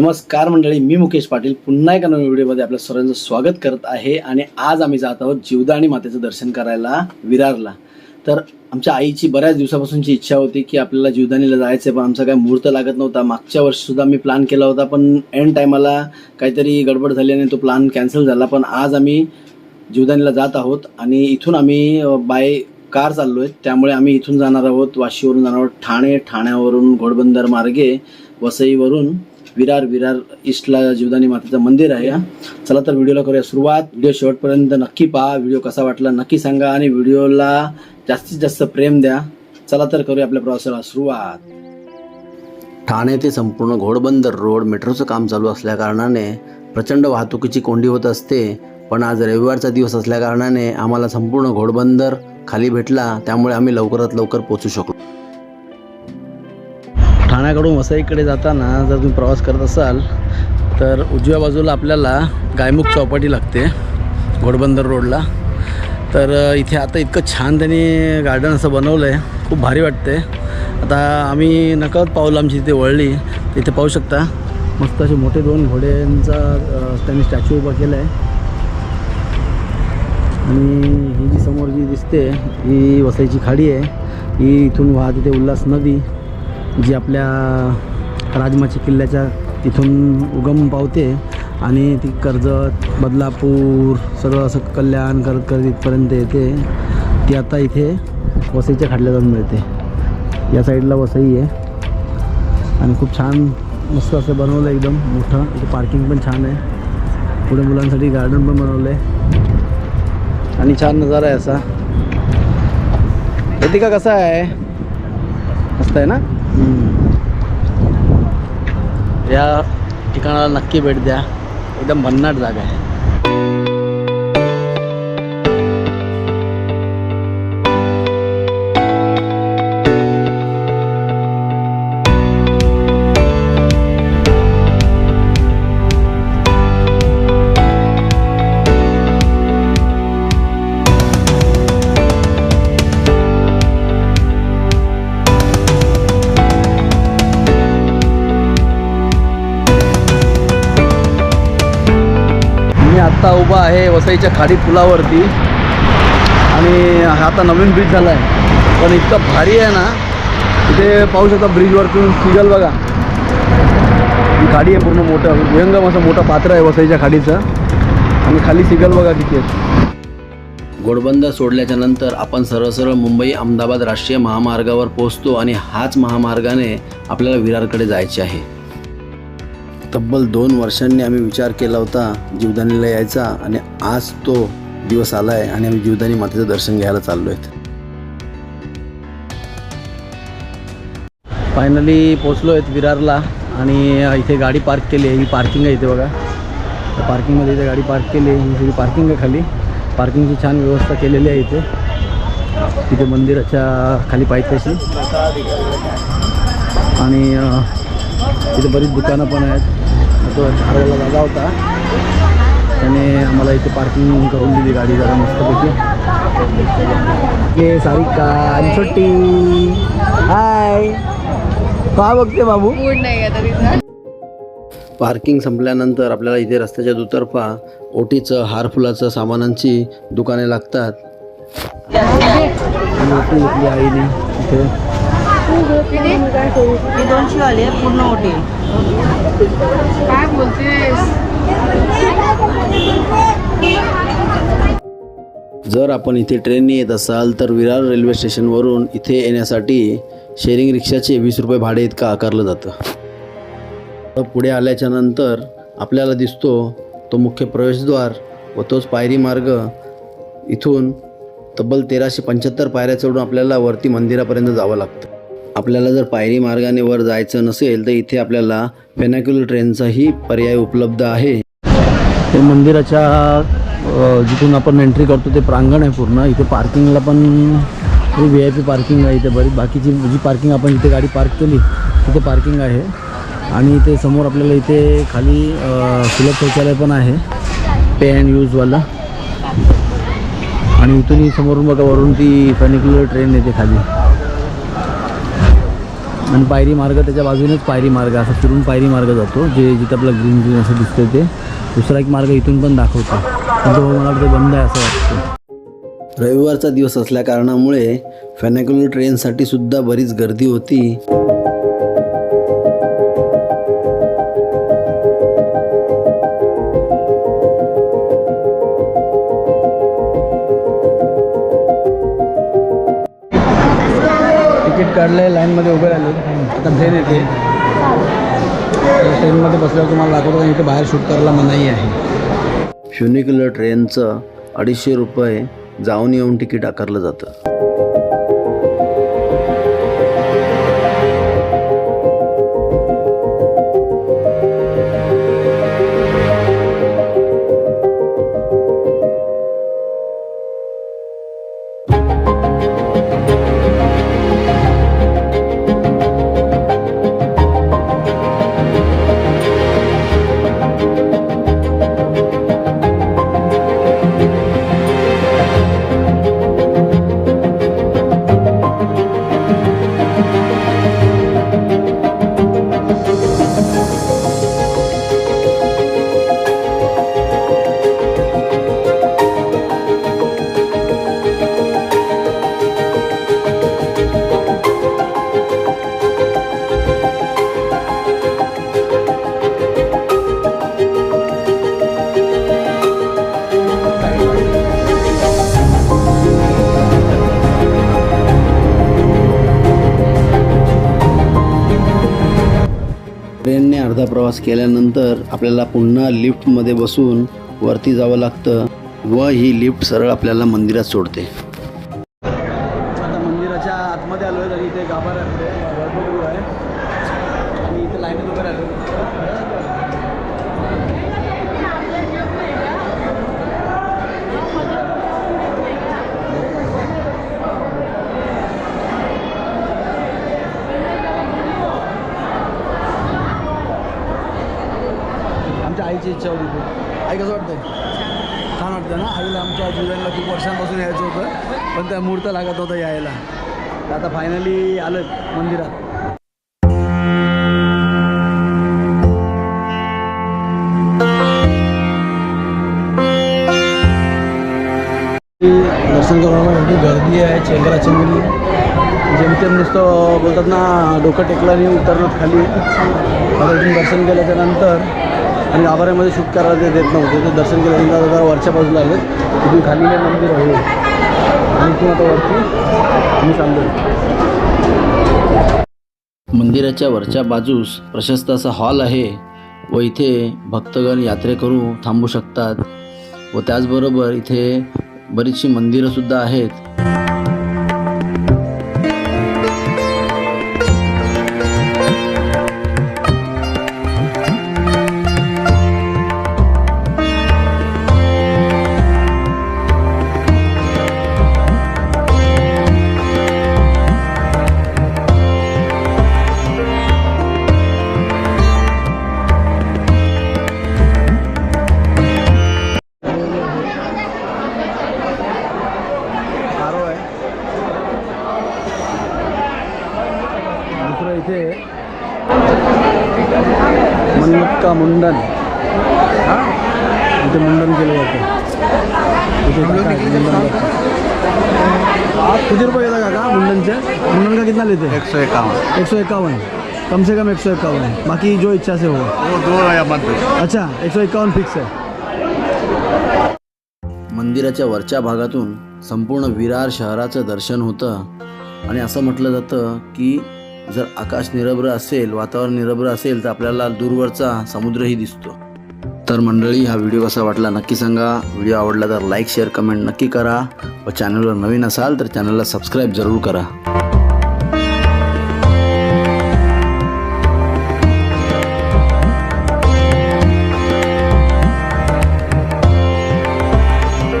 नमस्कार मंडळी मी मुकेश पाटील. पुन्हा एका नवीन व्हिडिओमध्ये आपल्या सर्वांचं स्वागत करत आहे आणि आज आम्ही जात आहोत जीवदाणी मातेचं दर्शन करायला विरारला. तर आमच्या आईची बऱ्याच दिवसापासूनची इच्छा होती की आपल्याला जीवदानीला जायचं पण आमचा काही मुहूर्त लागत नव्हता. मागच्या वर्षीसुद्धा मी प्लॅन केला होता पण एंड टायमाला काहीतरी गडबड झाली आणि तो प्लॅन कॅन्सल झाला. पण आज आम्ही जीवदानीला जात आहोत आणि इथून आम्ही बाय कार चाललो आहे त्यामुळे आम्ही इथून जाणार आहोत वाशीवरून जाणार आहोत ठाणे. ठाण्यावरून घोडबंदर मार्गे वसईवरून विरार विरार ईस्टला जीवदानी मातेचं मंदिर आहे. चला तर व्हिडिओला करूया सुरुवात. व्हिडिओ शेवटपर्यंत नक्की पहा. व्हिडिओ कसा वाटला नक्की सांगा आणि व्हिडिओला जास्तीत जास्त प्रेम द्या. चला तर करूया आपल्या प्रवासाला सुरुवात. ठाणे ते संपूर्ण घोडबंदर रोड मेट्रोचं काम चालू असल्याकारणाने प्रचंड वाहतुकीची कोंडी होत असते. पण आज रविवारचा दिवस असल्याकारणाने आम्हाला संपूर्ण घोडबंदर खाली भेटला. त्यामुळे आम्ही लवकरात लवकर पोचू शकलो. ठाण्याकडून वसईकडे जाताना जर तुम्ही प्रवास करत असाल तर उजव्या बाजूला आपल्याला गायमुख चौपाटी लागते घोडबंदर रोडला. तर इथे आता इतकं छान त्यांनी गार्डन असं बनवलं आहे खूप भारी वाटते आता आम्ही नकळत पाऊल आमची तिथे वळली तिथे पाहू शकता. मस्त असे मोठे दोन घोड्यांचा त्यांनी स्टॅच्यू उभा केला आहे आणि ही जी समोर जी दिसते ही वसईची खाडी आहे. ही इथून वाहते तिथे उल्हास नदी. जी आपल्या राजमाची किल्ल्याच्या तिथून उगम पावते आणि ती कर्जत बदलापूर सगळं असं कल्याण करत करत इथपर्यंत येते. ती आता इथे वसईच्या खाडल्या जाऊन मिळते. या साईडला वसई आहे. आणि खूप छान मस्त असं बनवलं आहे एकदम मोठं. इथे पार्किंग पण छान आहे. पुढे मुलांसाठी गार्डन पण बनवलं आहे आणि छान नजारा आहे असा. येते का कसा आहे? मस्त आहे ना? या ठिकाणाला नक्की भेट द्या. एकदम भन्नाट जागा आहे. आत्ता उभा आहे वसईच्या खाडी पुलावरती. आणि हा आता नवीन ब्रिज झाला आहे पण इतकं भारी आहे ना इथे पाहू शकता ब्रिजवरतून सिगल बघा. ही खाडी आहे पूर्ण मोठं व्यंगम असं मोठं पात्र आहे वसईच्या खाडीचं. आणि खाली सिगल बघा किती आहे घोडबंदर सोडल्याच्या नंतर आपण सरळ सरळ मुंबई अहमदाबाद राष्ट्रीय महामार्गावर पोहोचतो आणि हाच महामार्गाने आपल्याला विरारकडे जायचे आहे. तब्बल दोन वर्षांनी आम्ही विचार केला होता जीवदानीला यायचा आणि आज तो दिवस आला आहे आणि आम्ही जीवदानी मातेचं दर्शन घ्यायला चाललो आहेत फायनली पोचलो आहेत विरारला आणि इथे गाडी पार्क केली आहे. ही पार्किंग आहे इथे बघा. त्या पार्किंगमध्ये इथे गाडी पार्क केली आहे. ही सगळी पार्किंग आहे खाली. पार्किंगची छान व्यवस्था केलेली आहे इथे. तिथे मंदिराच्या खाली पायथ्याशी आणि तिथे इथे बरीच दुकानं पण आहेत. तो झाडाला जागा होता. त्याने आम्हाला इथे पार्किंग करून दिली गाडी जरा मस्तपैकी. ये सारिका आणि छोटी. हाय का बघते बाबू? पार्किंग संपल्यानंतर आपल्याला इथे रस्त्याच्या दुतर्फा ओटीचं हार फुलाचं सामानांची दुकाने लागतात. आईने इथे ही दोनशे वाली आहे पूर्ण ओटी. काय बोलतेस? जर आपण इथे ट्रेनने येत असाल तर विरार रेल्वे स्टेशनवरून इथे येण्यासाठी शेअरिंग रिक्षाचे वीस रुपये भाडे इतकं आकारलं जातं. पुढे आल्याच्यानंतर आपल्याला दिसतो तो मुख्य प्रवेशद्वार व तोच पायरी मार्ग. इथून तब्बल तेराशे पंच्याहत्तर पायऱ्या चढून आपल्याला वरती मंदिरापर्यंत जावं लागतं. आपल्याला जर पायरी मार्गाने वर जायचं नसेल तर इथे आपल्याला फेनॅक्युलर ट्रेनचाही पर्याय उपलब्ध आहे. ते मंदिराच्या जिथून आपण एंट्री करतो ते प्रांगण आहे पूर्ण. इथे पार्किंगला पण व्ही आय पी पार्किंग आहे इथे बरीच. बाकीची जी पार्किंग आपण इथे गाडी पार्क केली तिथे पार्किंग आहे. आणि इथे समोर आपल्याला इथे खाली सुलभ शौचालय पण आहे. पे अँड यूजवाला आणि इथूनही समोरून बघा वरून ती फॅनिक्युलर ट्रेन येते खाली. आणि पायरी मार्ग त्याच्या बाजूनेच पायरी मार्ग असा फिरून पायरी मार्ग जातो जे जिथं आपलं ग्रीन ग्रीन असं दिसतंय ते. दुसरा एक मार्ग इथून पण दाखवतो. पण तो मला वाटतं बंद आहे असं वाटतं. रविवारचा दिवस असल्या कारणामुळे फॅनॅक्युलर ट्रेनसाठी सुद्धा बरीच गर्दी होती. तिकीट काढलं आहे लाईनमध्ये उभे राहिले. आता ट्रेन येते. ट्रेनमध्ये बसल्यावर तुम्हाला दाखवतो इथे बाहेर शूट करायला मनाई आहे. फ्युनिक्युलर ट्रेनचं अडीचशे रुपये जाऊन येऊन तिकीट आकारलं जातं. प्रवास केल्यानंतर आपल्याला पुन्हा लिफ्टमध्ये बसून वरती जावं लागतं व ही लिफ्ट सरळ आपल्याला मंदिरात सोडते. आता मंदिराच्या आतमध्ये आलो आहे तरी इथे गाभार आहे गर्भगृह आहे आणि इथे लाईनीत उभे राहिलो आमच्या आईची इच्छा होती खूप. आई कसं वाटतंय? छान वाटतं ना? आईला आमच्या जुलैला खूप वर्षांपासून यायचं होतं पण त्या मुहूर्त लागत होता यायला. आता फायनली आलं मंदिरात. दर्शन करायला एवढी गर्दी आहे चेंगरा चेंगरी जेमतेम नुसतं बोलतात ना डोकं टेकलं आणि उतरलं खाली. अजून दर्शन केल्याच्यानंतर आणि गाभाऱ्यामध्ये शूट करायला ते देत नव्हते. ते दर्शन केल्यानंतर जरा वरच्या बाजूला आले. तिथून खाली मंदिर आहे. आणि इथून आता वरती मी सांगतो मंदिराच्या वरच्या बाजूस प्रशस्त असा हॉल आहे व इथे भक्तगण यात्रेकरू थांबू शकतात व त्याचबरोबर इथे बरीचशी मंदिरंसुद्धा आहेत. दुसरं इथे. मन्नक्का मुंडन. हा? इथे मुंडन केलं जातं. मुंडन. किती रुपये येतात काका मुंडनचे? मुंडन का कितना लेते एक सौ इक्यावन एक सौ इक्यावन कम से कम एक सौ इक्यावन बाकी जो इच्छा से हो. वो दो या मत अच्छा एक सौ एकावन्न फिक्स आहे. मंदिराच्या वरच्या भागातून संपूर्ण विरार शहराचं दर्शन होतं. आणि असं म्हटलं जातं की जर आकाश निरभ्र असेल वातावरण निरभ्र असेल तर आपल्याला दूरवरचा समुद्रही दिसतो. तर मंडळी हा व्हिडिओ कसा वाटला नक्की सांगा. व्हिडिओ आवडला तर लाईक शेअर कमेंट नक्की करा. व चॅनलवर नवीन असाल तर चॅनलला सबस्क्राईब जरूर करा.